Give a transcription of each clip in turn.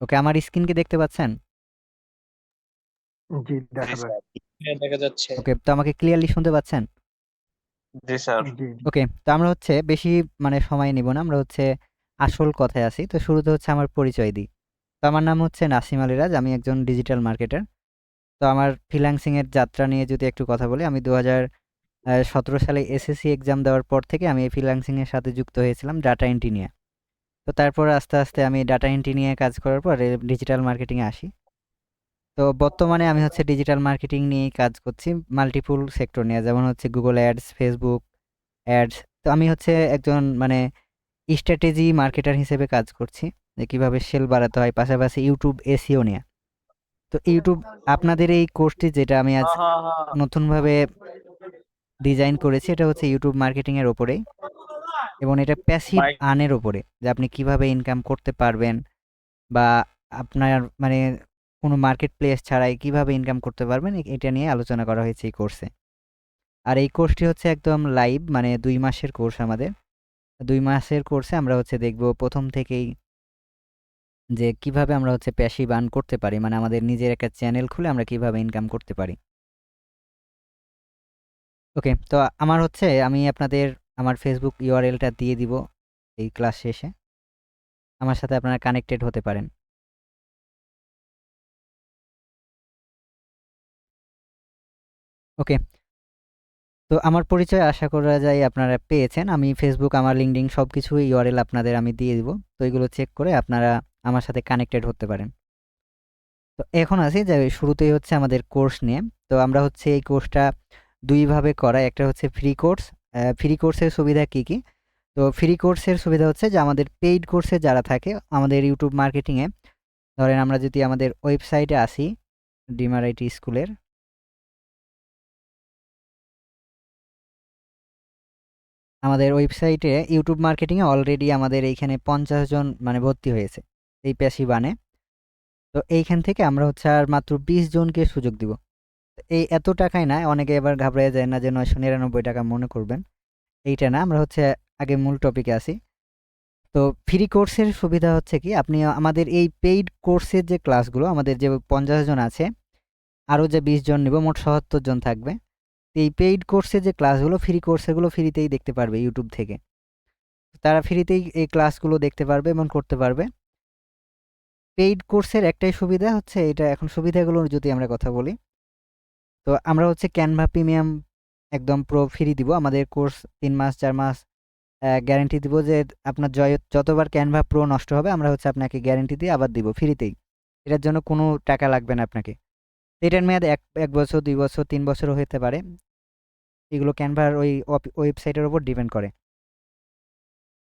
ওকে আমার স্ক্রিন কি দেখতে পাচ্ছেন? জি দেখা হ্যাঁ দেখা যাচ্ছে। ওকে তো আমাকে ক্লিয়ারলি শুনতে পাচ্ছেন? জি স্যার। ওকে তো আমরা হচ্ছে বেশি মানে সময় নিব না আমরা হচ্ছে আসল কথায় আসি। তো শুরুতে হচ্ছে আমার পরিচয় দিই। তো আমার নাম হচ্ছে নাসিম আলিরাজ আমি একজন ডিজিটাল মার্কেটার তো আমার ফ্রিল্যান্সিং এর যাত্রা নিয়ে যদি একটু কথা বলি আমি দু সতেরো সালে এসএসসি এক্সাম দেওয়ার পর থেকে আমি এই ফ্রিল্যান্সিং এর সাথে যুক্ত হয়েছিলাম ডাটা এন্ট্রি নিয়ে তো তারপর আস্তে আস্তে আমি ডাটা এন্ট্রি নিয়ে কাজ করার পর ডিজিটাল মার্কেটিংয়ে আসি। তো বর্তমানে আমি হচ্ছে ডিজিটাল মার্কেটিং নিয়ে কাজ করছি মাল্টিপুল সেক্টর নিয়ে যেমন হচ্ছে গুগল অ্যাডস ফেসবুক অ্যাডস তো আমি হচ্ছে একজন মানে স্ট্র্যাটেজি মার্কেটার হিসেবে কাজ করছি যে কীভাবে সেল বাড়াতে হয় পাশাপাশি ইউটিউব এসিও নিয়ে। তো ইউটিউব আপনাদের এই কোর্সটি যেটা আমি আজ নতুনভাবে ডিজাইন করেছি এটা হচ্ছে ইউটিউব মার্কেটিংয়ের ওপরেই। এবং এটা প্যাসিভ. আর্নের ওপরে যে আপনি কীভাবে ইনকাম করতে পারবেন বা আপনার মানে কোনো মার্কেট প্লেস ছাড়াই কীভাবে ইনকাম করতে পারবেন এটা নিয়ে আলোচনা করা হয়েছে এই কোর্সে আর এই কোর্সটি হচ্ছে একদম লাইভ মানে দুই মাসের কোর্স আমাদের দুই মাসের কোর্সে আমরা হচ্ছে দেখব প্রথম থেকেই যে কীভাবে আমরা হচ্ছে প্যাসিভ আর্ন করতে পারি মানে আমাদের নিজের একটা চ্যানেল খুলে আমরা কীভাবে ইনকাম করতে পারি ওকে তো আমার হচ্ছে আমি আপনাদের আমার ফেসবুক ইউআরএলটা দিয়ে দিব এই ক্লাস শেষে। আমার সাথে আপনারা কানেক্টেড হতে পারেন। ওকে তো আমার পরিচয় আশা করা যায় আপনারা পেয়েছেন। আমি ফেসবুক আমার লিঙ্কডিন সব কিছু ইউআরএল আপনাদের আমি দিয়ে দিব। তো এগুলো চেক করে আপনারা আমার সাথে কানেক্টেড হতে পারেন। তো এখন আসি যে শুরুতেই হচ্ছে আমাদের কোর্স নিয়ে। তো আমরা হচ্ছে এই কোর্সটা দুইভাবে করা একটা হচ্ছে ফ্রি কোর্স ফ্রি কোর্সের সুবিধা কি কি? তো ফ্রি কোর্সের সুবিধা হচ্ছে যে আমাদের পেইড কোর্সে যারা থাকে, আমাদের ইউটিউব মার্কেটিংয়ে ধরেন আমরা যদি আমাদের ওয়েবসাইটে আসি ডিমারাইটি স্কুলের আমাদের ওয়েবসাইটে ইউটিউব মার্কেটিংয়ে অলরেডি আমাদের এইখানে পঞ্চাশ জন মানে ভর্তি হয়েছে, এই প্যাসিবানে তো এইখান থেকে আমরা হচ্ছে আর মাত্র বিশ জনকে সুযোগ দিব। এই এত টাকাই না, অনেকে এবার ঘাবড়ে যায় না যে নয়শো নিরানব্বই টাকা মনে করবেন। এইটা না, আমরা হচ্ছে আগে মূল টপিকে আসি তো ফ্রি কোর্সের সুবিধা হচ্ছে কি, আপনি আমাদের এই পেইড কোর্সের যে ক্লাসগুলো আমাদের যে পঞ্চাশ জন আছে, আরও যে বিশ জন নেব, মোট সত্তর জন থাকবে। এই পেইড কোর্সের যে ক্লাসগুলো ফ্রি কোর্সেগুলো ফ্রিতেই দেখতে পারবে ইউটিউব থেকে। তারা ফ্রিতেই এই ক্লাসগুলো দেখতে পারবে এবং করতে পারবে। পেইড কোর্সের একটাই সুবিধা হচ্ছে, এটা এখন সুবিধাগুলোর যদি আমরা কথা বলি তো আমরা হচ্ছে ক্যানভা প্রিমিয়াম একদম প্রো ফ্রি দিব। আমাদের কোর্স তিন মাস, চার মাস গ্যারেন্টি দিব যে আপনার জয়, যতবার ক্যানভা প্রো নষ্ট হবে, আমরা হচ্ছে আপনাকে গ্যারেন্টি দিয়ে আবার দিব ফ্রিতেই এটার জন্য কোনো টাকা লাগবে না আপনাকে। এটার মেয়াদ এক এক বছর, দুই বছর, তিন বছরও হতে পারে। এগুলো ক্যানভার ওই ওয়েবসাইটের ওপর ডিপেন্ড করে।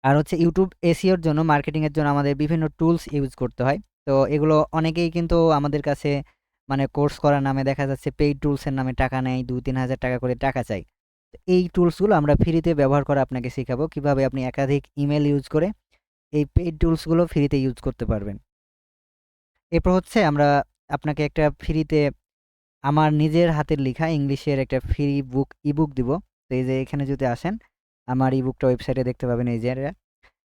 আর হচ্ছে ইউটিউব এসিওর জন্য মার্কেটিংয়ের জন্য আমাদের বিভিন্ন টুলস ইউজ করতে হয়। তো এগুলো অনেকেই কিন্তু আমাদের কাছে মানে কোর্স করার নামে দেখা যাচ্ছে পেইড টুলসের নামে টাকা নেয় দু তিন হাজার টাকা করে টাকা চাই। এই টুলসগুলো আমরা ফ্রিতে ব্যবহার করে আপনাকে শেখাবো কীভাবে আপনি একাধিক ইমেল ইউজ করে এই পেইড টুলসগুলো ফ্রিতে ইউজ করতে পারবেন। এরপর হচ্ছে আমরা আপনাকে একটা ফ্রিতে আমার নিজের হাতের লেখা ইংলিশের একটা ফ্রি বুক ইবুক দিব। তো এই যে এখানে যদি আসেন, আমার ইবুকটা ওয়েবসাইটে দেখতে পাবেন এই যে,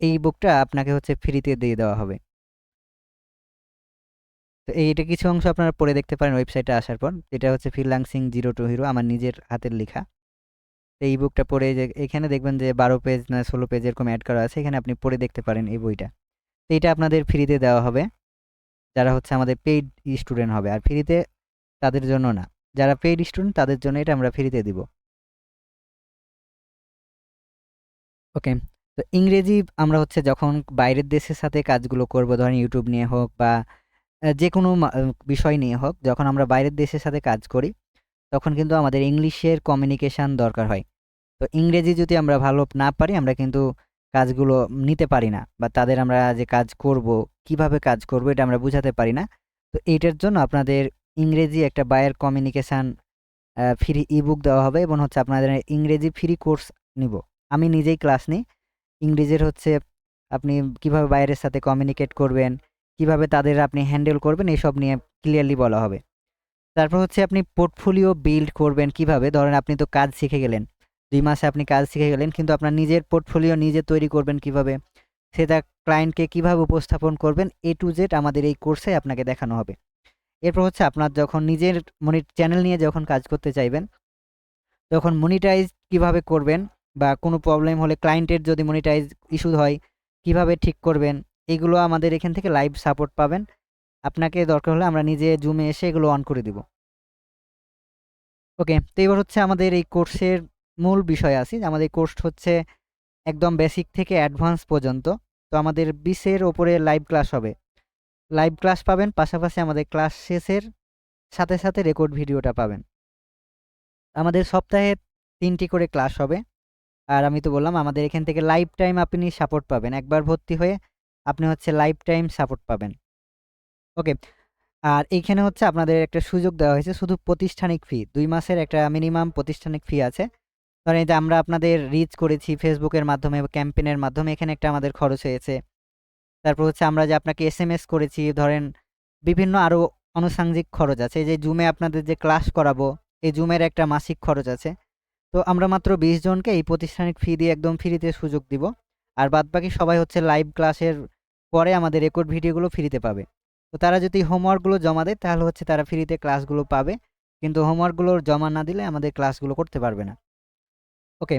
এই বুকটা আপনাকে হচ্ছে ফ্রিতে দিয়ে দেওয়া হবে। তো এইটা কিছু অংশ আপনারা পড়ে দেখতে পারেন ওয়েবসাইটে আসার পর। এটা হচ্ছে ফ্রিলান্সিং জিরো টু হিরো, আমার নিজের হাতের লেখা। এই বুকটা পড়ে যে, এখানে দেখবেন যে বারো পেজ না ষোলো পেজ এরকম অ্যাড করা আছে, এখানে আপনি পড়ে দেখতে পারেন এই বইটা। এটা আপনাদের ফ্রিতে দেওয়া হবে। যারা হচ্ছে আমাদের পেইড স্টুডেন্ট হবে, আর ফ্রিতে তাদের জন্য না। যারা পেইড স্টুডেন্ট তাদের জন্য এটা আমরা ফ্রিতে দিব। ওকে, তো ইংরেজি আমরা হচ্ছে যখন বাইরের দেশের সাথে কাজগুলো করব, ধরেন ইউটিউব নিয়ে হোক বা যে কোনো বিষয় নিয়ে হোক, যখন আমরা বাইরের দেশের সাথে কাজ করি, তখন কিন্তু আমাদের ইংলিশের কমিউনিকেশান দরকার হয়। তো ইংরেজি যদি আমরা ভালো না পারি, আমরা কিন্তু কাজগুলো নিতে পারি না বা তাদের আমরা যে কাজ করব, কীভাবে কাজ করব, এটা আমরা বুঝাতে পারি না। তো এইটার জন্য আপনাদের ইংরেজি একটা বায়ার কমিউনিকেশান ফ্রি ইবুক দেওয়া হবে এবং হচ্ছে আপনাদের ইংরেজি ফ্রি কোর্স নিব। আমি নিজেই ক্লাস নিই। ইংরেজির হচ্ছে আপনি কীভাবে বাইরের সাথে কমিউনিকেট করবেন কীভাবে তাদের আপনি হ্যান্ডেল করবেন, এসব নিয়ে ক্লিয়ারলি বলা হবে। তারপর হচ্ছে আপনি পোর্টফোলিও বিল্ড করবেন কীভাবে? ধরেন আপনি তো কাজ শিখে গেলেন, দুই মাসে আপনি কাজ শিখে গেলেন, কিন্তু আপনার নিজের পোর্টফোলিও নিজে তৈরি করবেন কীভাবে? সেটা ক্লায়েন্টকে কীভাবে উপস্থাপন করবেন? এ টু জেড আমাদের এই কোর্সে আপনাকে দেখানো হবে। এরপর হচ্ছে আপনার যখন নিজের মনি চ্যানেল নিয়ে যখন কাজ করতে চাইবেন, তখন মনিটাইজ কীভাবে করবেন? বা কোনো প্রবলেম হলে ক্লায়েন্টের যদি মনিটাইজ ইস্যু হয়, কীভাবে ঠিক করবেন? এগুলো আমাদের এখান থেকে লাইভ সাপোর্ট পাবেন। আপনাকে দরকার হলে আমরা নিজে জুমে এসে এগুলো অন করে দিব। ওকে তো এবার হচ্ছে আমাদের এই কোর্সের মূল বিষয় আসি আমাদের কোর্স হচ্ছে একদম বেসিক থেকে অ্যাডভান্স পর্যন্ত। তো আমাদের বিশের ওপরে লাইভ ক্লাস হবে। লাইভ ক্লাস পাবেন, পাশাপাশি আমাদের ক্লাস শেষের সাথে সাথে রেকর্ড ভিডিওটা পাবেন। আমাদের সপ্তাহে তিনটি করে ক্লাস হবে। আর আমি তো বললাম, আমাদের এখান থেকে লাইভ টাইম আপনি সাপোর্ট পাবেন। একবার ভর্তি হয়ে আপনি হচ্ছে লাইফ টাইম সাপোর্ট পাবেন। ওকে আর এইখানে হচ্ছে আপনাদের একটা সুযোগ দেওয়া হয়েছে, শুধু প্রতিষ্ঠানিক ফি দুই মাসের একটা মিনিমাম প্রতিষ্ঠানিক ফি আছে। ধরেন যে আমরা আপনাদের রিচ করেছি ফেসবুকের মাধ্যমে ক্যাম্পেনের মাধ্যমে, এখানে একটা আমাদের খরচ হয়েছে। তারপর হচ্ছে আমরা যে আপনাকে এস এম এস করেছি, ধরেন বিভিন্ন আরও আনুষাঙ্গিক খরচ আছে। এই যে জুমে আপনাদের যে ক্লাস করাবো, এই জুমের একটা মাসিক খরচ আছে। তো আমরা মাত্র বিশ জনকে এই প্রতিষ্ঠানিক ফি দিয়ে একদম ফ্রিতে সুযোগ দিব। আর বাদবাকি সবাই হচ্ছে লাইভ ক্লাসের পরে আমাদের রেকর্ড ভিডিওগুলো ফ্রিতে পাবে। তো তারা যদি হোমওয়ার্কগুলো জমা দেয়, তাহলে হচ্ছে তারা ফ্রিতে ক্লাসগুলো পাবে। কিন্তু হোমওয়ার্কগুলো জমা না দিলে আমাদের ক্লাসগুলো করতে পারবে না। ওকে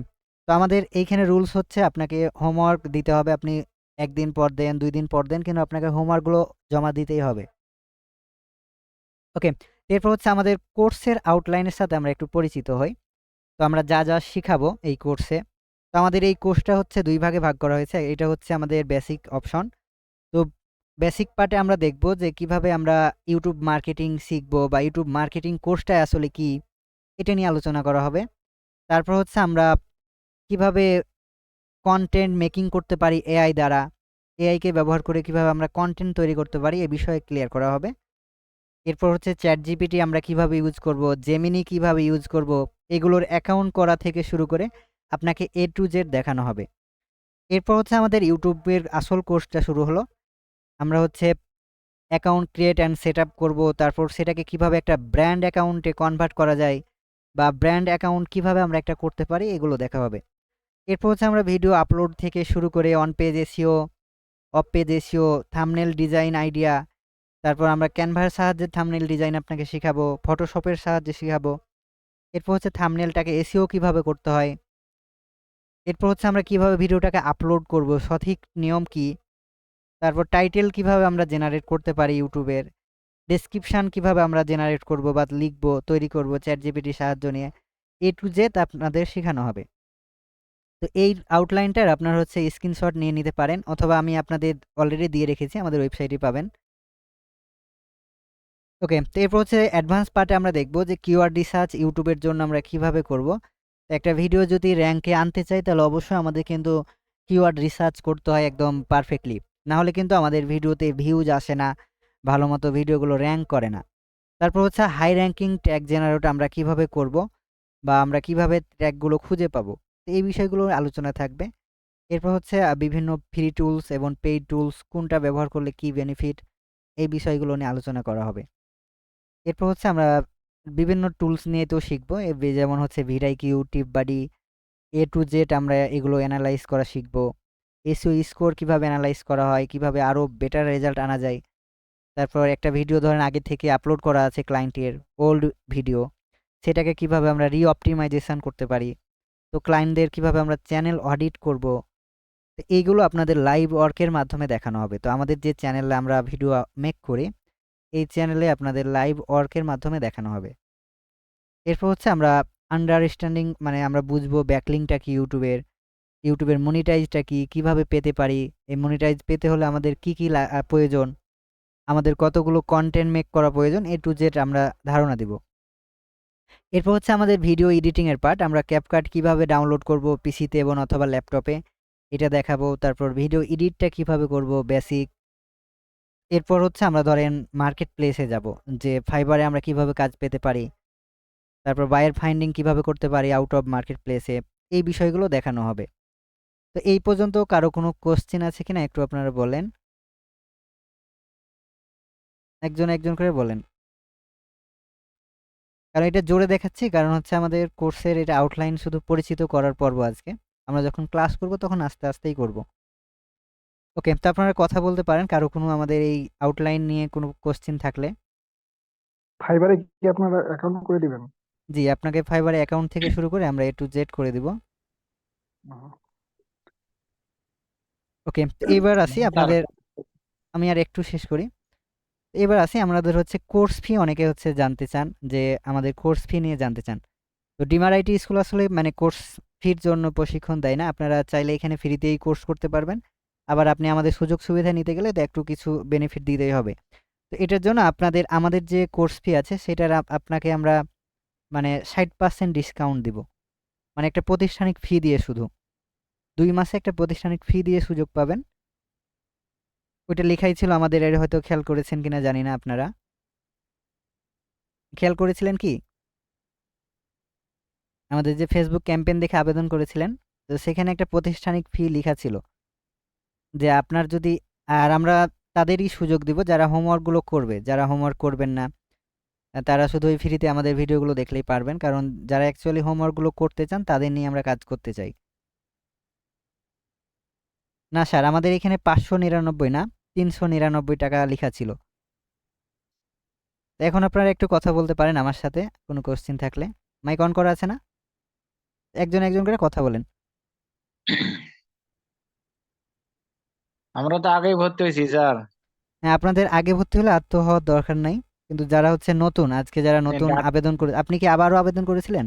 তো আমাদের এইখানে রুলস হচ্ছে আপনাকে হোমওয়ার্ক দিতে হবে, আপনি একদিন পর দেন, দুই দিন পর দেন, কিন্তু আপনাকে হোমওয়ার্কগুলো জমা দিতেই হবে। ওকে এরপর হচ্ছে আমাদের কোর্সের আউটলাইনের সাথে আমরা একটু পরিচিত হই। তো আমরা যা যা শিখাবো এই কোর্সে তো আমাদের এই কোর্সটা হচ্ছে দুই ভাগে ভাগ করা হয়েছে। এটা হচ্ছে আমাদের বেসিক অপশন তো বেসিক পার্টে আমরা দেখব যে কীভাবে আমরা ইউটিউব মার্কেটিং শিখব বা ইউটিউব মার্কেটিং কোর্সটা আসলে কি, এটা নিয়ে আলোচনা করা হবে। তারপর হচ্ছে আমরা কীভাবে কন্টেন্ট মেকিং করতে পারি এআই দ্বারা এআইকে ব্যবহার করে কীভাবে আমরা কন্টেন্ট তৈরি করতে পারি, এ বিষয়ে ক্লিয়ার করা হবে। এরপর হচ্ছে চ্যাট জিপিটি আমরা কীভাবে ইউজ করব জেমিনি কীভাবে ইউজ করব, এগুলোর অ্যাকাউন্ট করা থেকে শুরু করে আপনাকে এ টু জেড দেখানো হবে। এরপর হচ্ছে আমাদের ইউটিউবের আসল কোর্সটা শুরু হলো। আমরা হচ্ছে account create and set up করব, তারপর সেটাকে কীভাবে একটা ব্র্যান্ড অ্যাকাউন্টে কনভার্ট করা যায় বা ব্র্যান্ড অ্যাকাউন্ট কীভাবে আমরা একটা করতে পারি, এগুলো দেখা হবে। এরপর হচ্ছে আমরা ভিডিও আপলোড থেকে শুরু করে on page SEO off page SEO thumbnail design idea তারপর আমরা ক্যানভার সাহায্যে থামনেল ডিজাইন আপনাকে শেখাবো ফটোশপের সাহায্যে শেখাবো। এরপর হচ্ছে থামনেলটাকে এসিও কীভাবে করতে হয় এরপর হচ্ছে আমরা কীভাবে ভিডিওটাকে আপলোড করব, সঠিক নিয়ম কি? তারপর টাইটেল কীভাবে আমরা জেনারেট করতে পারি ইউটিউবের? ডেসক্রিপশান কীভাবে আমরা জেনারেট করব বা লিখব, তৈরি করব চ্যাট জিপিটির সাহায্য নিয়ে? এ টু জেড আপনাদের শেখানো হবে। তো এই আউটলাইনটার আপনার হচ্ছে স্ক্রিনশট নিয়ে নিতে পারেন অথবা আমি আপনাদের অলরেডি দিয়ে রেখেছি, আমাদের ওয়েবসাইটে পাবেন। ওকে তো এরপর হচ্ছে অ্যাডভান্স পার্টে আমরা দেখব যে কিওয়ার্ড রিসার্চ ইউটিউবের জন্য আমরা কীভাবে করব। একটা ভিডিও যদি র্যাঙ্কে আনতে চাই, তাহলে অবশ্যই আমাদের কিন্তু কিওয়ার্ড রিসার্চ করতে হয় একদম পারফেক্টলি না হলে কিন্তু আমাদের ভিডিওতে ভিউজ আসে না, ভালো মতো ভিডিওগুলো র্যাঙ্ক করে না। তারপর হচ্ছে হাই র্যাঙ্কিং ট্যাগ জেনারেট আমরা কীভাবে করব বা আমরা কীভাবে ট্যাগগুলো খুঁজে পাবো এই বিষয়গুলো আলোচনা থাকবে। এরপর হচ্ছে বিভিন্ন ফ্রি টুলস এবং পেইড টুলস কোনটা ব্যবহার করলে কি বেনিফিট এই বিষয়গুলো নিয়ে আলোচনা করা হবে। এরপর হচ্ছে আমরা বিভিন্ন টুলস নিয়ে তো শিখব। যেমন হচ্ছে ভিরাই Q tip বাডি A to Z আমরা এগুলো অ্যানালাইজ করা শিখব। এসিও স্কোর কীভাবে অ্যানালাইজ করা হয়, কীভাবে আরও বেটার রেজাল্ট আনা যায়। তারপর একটা ভিডিও ধরেন আগে থেকে আপলোড করা আছে ক্লায়েন্টের ওল্ড ভিডিও সেটাকে কীভাবে আমরা রি অপটিমাইজেশন করতে পারি। তো ক্লায়েন্টদের কীভাবে আমরা চ্যানেল অডিট করব। এইগুলো আপনাদের লাইভ ওয়ার্কের মাধ্যমে দেখানো হবে। তো আমাদের যে চ্যানেলে আমরা ভিডিও মেক করি এই চ্যানেলে আপনাদের লাইভ ওয়ার্কের মাধ্যমে দেখানো হবে। এরপর হচ্ছে আমরা আন্ডারস্ট্যান্ডিং মানে আমরা বুঝব ব্যাকলিংটা কি ইউটিউবের ইউটিউবের মনিটাইজটা কি, কীভাবে পেতে পারি, এই মনিটাইজ পেতে হলে আমাদের কি কি প্রয়োজন, আমাদের কতগুলো কন্টেন্ট মেক করা প্রয়োজন, এ টু জেড আমরা ধারণা দিব। এরপর হচ্ছে আমাদের ভিডিও এডিটিংয়ের পার্ট আমরা ক্যাপকাট কীভাবে ডাউনলোড করব পিসিতে এবং অথবা ল্যাপটপে এটা দেখাবো, তারপর ভিডিও এডিটটা কীভাবে করব বেসিক এরপর হচ্ছে আমরা ধরেন মার্কেট প্লেসে যাব, যে ফাইবারে আমরা কীভাবে কাজ পেতে পারি, তারপর বায়ার ফাইন্ডিং কীভাবে করতে পারি আউট অফ মার্কেট প্লেসে এই বিষয়গুলো দেখানো হবে। তো এই পর্যন্ত কারও কোনো কোশ্চেন আছে কিনা একটু আপনারা বলেন। একজন একজন করে বলেন। কারণ এটা জোরে দেখাচ্ছি, কারণ হচ্ছে আমাদের কোর্সের এটা আউটলাইন শুধু পরিচিত করার পর্ব আজকে। আমরা যখন ক্লাস করব তখন আস্তে আস্তেই করব। ওকে তো আপনারা কথা বলতে পারেন কারও কোনো আমাদের এই আউটলাইন নিয়ে কোনো কোশ্চেন থাকলে। ফাইবারে কি আপনারা অ্যাকাউন্ট করে দিবেন? জি আপনাকে ফাইবার অ্যাকাউন্ট থেকে শুরু করে আমরা এ টু জেড করে দিব। ওকে এবার আসি আপনাদের আমি আর একটু শেষ করি। এবার আসি আমাদের হচ্ছে কোর্স ফি অনেকে হচ্ছে জানতে চান যে আমাদের কোর্স ফি নিয়ে জানতে চান। তো ডিমার আইটি স্কুল আসলে মানে কোর্স ফির জন্য প্রশিক্ষণ দেয় না আপনারা চাইলে এখানে ফ্রিতেই কোর্স করতে পারবেন। আবার আপনি আমাদের সুযোগ সুবিধা নিতে গেলে তো একটু কিছু বেনিফিট দিতেই হবে। তো এটার জন্য আপনাদের, আমাদের যে কোর্স ফি আছে সেটার আপনাকে আমরা মানে ষাট পার্সেন্ট ডিসকাউন্ট দিব। মানে একটা প্রতিষ্ঠানিক ফি দিয়ে শুধু। দুই মাসে একটা প্রতিষ্ঠানিক ফি দিয়ে সুযোগ পাবেন। ওইটা লেখাই ছিল আমাদের, এর হয়তো খেয়াল করেছেন কিনা জানি না আপনারা। খেয়াল করেছিলেন কি? আমাদের যে ফেসবুক ক্যাম্পেইন দেখে আবেদন করেছিলেন, তো সেখানে একটা প্রতিষ্ঠানিক ফি লেখা ছিল। যে আপনার যদি, আর আমরা তাদেরই সুযোগ দিব যারা হোমওয়ার্কগুলো করবে, যারা হোমওয়ার্ক করবেন না, তারা শুধু ওই ফ্রিতে আমাদের ভিডিওগুলো দেখলেই পারবেন, কারণ যারা অ্যাকচুয়ালি হোমওয়ার্কগুলো করতে চান, তাদের নিয়ে আমরা কাজ করতে চাই। না স্যার আমাদের এখানে পাঁচশো নিরানব্বই না, তিনশো নিরানব্বই টাকা লেখা ছিল। এখন আপনারা একটু কথা বলতে পারেন আমার সাথে, কোনো কোশ্চেন থাকলে। মাইক অন করা আছে না? একজন একজন করে কথা বলেন। আমরা তো আগেই ভর্তি হয়েছি স্যার। হ্যাঁ আপনাদের আগে ভর্তি হলে আর তো হওয়ার দরকার নাই। কিন্তু যারা হচ্ছে নতুন আজকে যারা নতুন ডাক- আবেদন করে আপনি কি আবারও আবেদন করেছিলেন?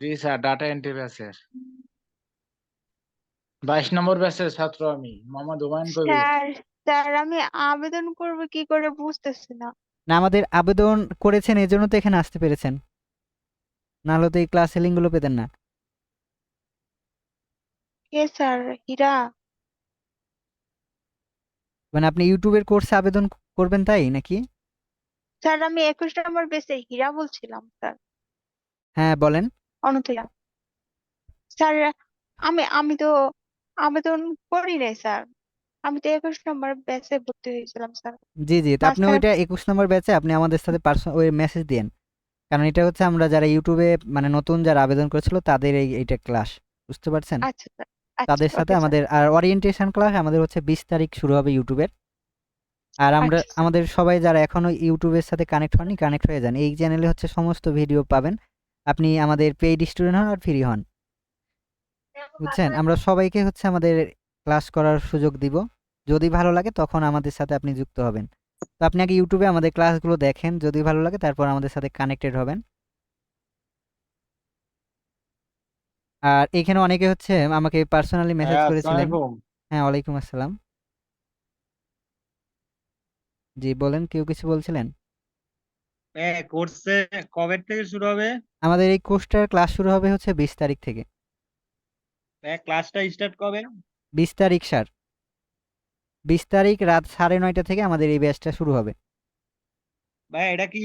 জি স্যার ডাটা এন্ট্রি ব্যাচের বাইশ নম্বর ব্যাচের ছাত্র আমি মোহাম্মদ হুমায়ুন কবির। স্যার স্যার আমি আবেদন করব কি করে বুঝতেছি না। না আমাদের আবেদন করেছেন এই জন্য তো এখানে আসতে পেরেছেন। নাহলে তো এই ক্লাসগুলো পেতেন না। কে স্যার হীরা মানে আপনি ইউটিউবের কোর্সে আবেদন করবেন তাই নাকি? স্যার আমি একুশ নম্বর বেসে হীরা বলছিলাম স্যার হ্যাঁ বলেন। অনুতয়া স্যার আমি আমি তো আবেদন করি নাই স্যার আমি তো একুশ নম্বর ব্যাচে ভর্তি হয়েছিলাম স্যার জি জি তো আপনি ওইটা একুশ নম্বর ব্যাচে আপনি আমাদের সাথে পার্সোনাল ওই মেসেজ দিয়েন। কারণ এটা হচ্ছে আমরা যারা ইউটিউবে মানে নতুন যারা আবেদন করেছিল তাদের এই এইটা ক্লাস বুঝতে পারছেন? আচ্ছা স্যার আচ্ছা তাদের সাথে আমাদের আর ওরিয়েন্টেশন ক্লাস আমাদের হচ্ছে বিশ তারিখ শুরু হবে ইউটিউবের। আর আমরা আচ্ছা আমাদের সবাই যারা এখনও ইউটিউবের সাথে কানেক্ট হননি কানেক্ট হয়ে যান। এই চ্যানেলে হচ্ছে সমস্ত ভিডিও পাবেন। আপনি আমাদের পেইড স্টুডেন্ট হন আর ফ্রি হন। বুঝছেন? আমরা সবাইকে হচ্ছে আমাদের ক্লাস করার সুযোগ দিব। যদি ভালো লাগে তখন আমাদের সাথে আপনি যুক্ত হবেন। তো আপনি আগে ইউটিউবে আমাদের ক্লাসগুলো দেখেন। যদি ভালো লাগে তারপর আমাদের সাথে কানেক্টেড হবেন। আর এখানে অনেকে হচ্ছে আমাকে পার্সোনালি মেসেজ হ্যাঁ, করেছিলেন। আসসালামু হ্যাঁ ওয়ালাইকুম আসসালাম। জি বলেন কেউ কিছু বলছিলেন? কোর্সে কবে থেকে শুরু হবে? আমাদের এই কোর্সটার ক্লাস শুরু হবে হচ্ছে বিশ তারিখ থেকে। ক্লাসটা স্টার্ট কবে? বিশ তারিখ স্যার বিশ তারিখ রাত সাড়ে নয়টা থেকে আমাদের এই ব্যাচটা শুরু হবে। ভাই এটা কি